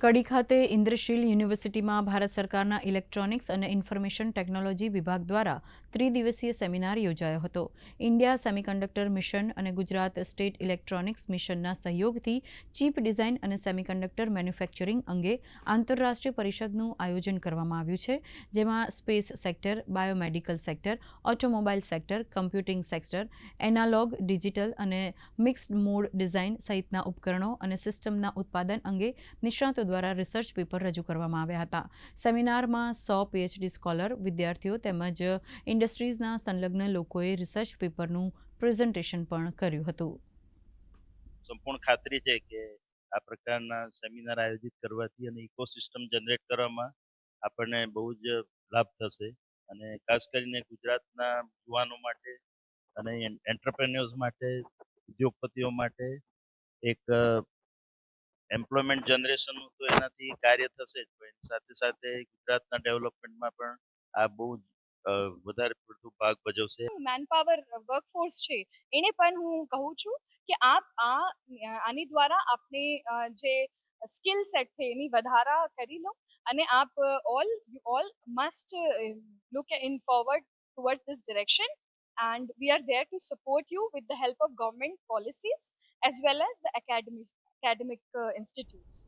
કડી ખાતે ઇન્દ્રશીલ યુનિવર્સિટીમાં ભારત સરકારના ઇલેક્ટ્રોનિક્સ અને ઇન્ફોર્મેશન ટેકનોલોજી વિભાગ દ્વારા ત્રિદિવસીય સેમિનાર યોજાયો હતો. ઇન્ડિયા સેમિકન્ડક્ટર મિશન અને ગુજરાત સ્ટેટ ઇલેક્ટ્રોનિક્સ મિશનના સહયોગથી ચીપ ડિઝાઇન અને સેમિકન્ડક્ટર મેન્યુફેક્ચરિંગ અંગે આંતરરાષ્ટ્રીય પરિષદનું આયોજન કરવામાં આવ્યું છે, જેમાં space sector, biomedical sector automobile sector, computing sector, analogue, digital અને મિક્સ્ડ મોડ ડિઝાઇન સહિતના ઉપકરણો અને સિસ્ટમના ઉત્પાદન અંગે નિષ્ણાતો દ્વારા રિસર્ચ પેપર રજૂ કરવામાં આવ્યા હતા. સેમિનારમાં સો પીએચડી સ્કોલર વિદ્યાર્થીઓ તેમજ ઇન્ડસ્ટ્રીઝના સંલગ્ન લોકોએ રિસર્ચ પેપરનું પ્રેઝન્ટેશન પણ કર્યું હતું. સંપૂર્ણ ખાતરી છે કે આ પ્રકારના સેમિનાર આયોજિત કરવાથી અને ઇકોસિસ્ટમ જનરેટ કરવામાં આપણને બહુ જ લાભ થશે. અને ખાસ કરીને ગુજરાતના યુવાનો માટે અને એન્ટરપ્રેન્યોર્સ માટે, ઉદ્યોગપતિઓ માટે એક એમ્પ્લોયમેન્ટ જનરેશનનું તો એનાથી કાર્ય થશે જ. પણ સાથે સાથે ગુજરાતના ડેવલપમેન્ટમાં પણ આ બહુ વધારે પડતું ભાગ ભજવશે. મેનપાવર વર્કફોર્સ છે, એને પણ હું કહું છું કે આપ આ, આની દ્વારા આપને જે સ્કિલ સેટ છે એની વધારા કરી લો અને આપ all you all must look in forward towards this direction and we are there to support you with the help of government policies as well as the academic academic uh, institutes